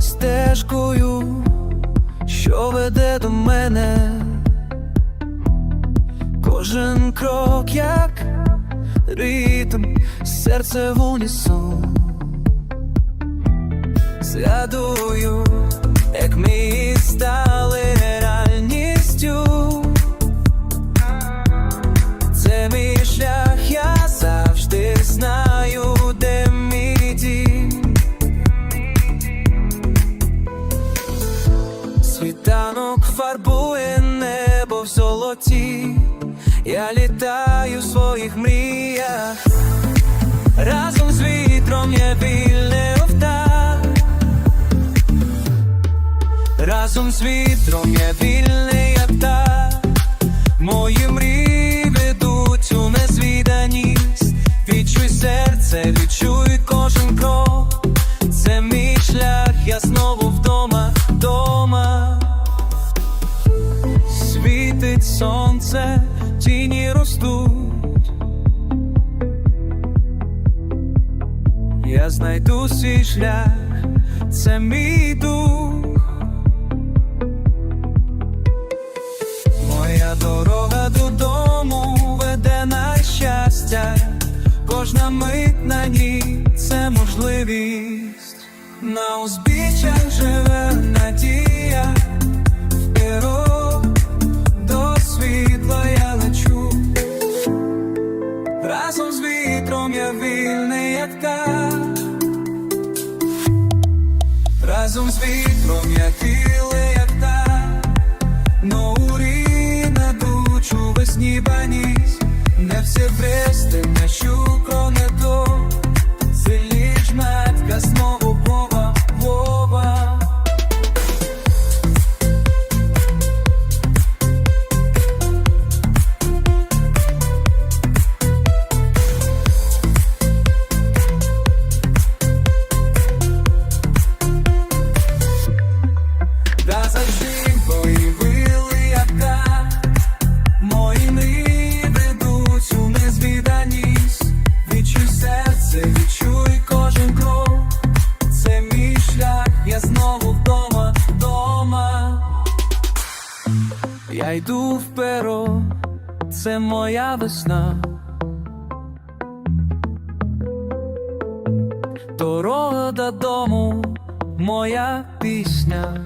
стежкою, що веде до мене, кожен крок як ритм, серце в унісон. Згадую, як ми стали Світанок фарбує небо в золоті, я літаю в своїх мріях, разом з вітром я вільне овта, Разом з вітром я вільний як птах. Мої мрії Світить сонце, тіні ростуть. Я знайду свій шлях, це мій дух. Моя дорога додому веде на щастя, кожна мить на ній це можливість. На узбіччях живе надія, Разом з вітром я вільний, як та Ноурі на дучу весні баніс Не все брести, не щукро йду вперед, це моя весна. Дорога додому, моя пісня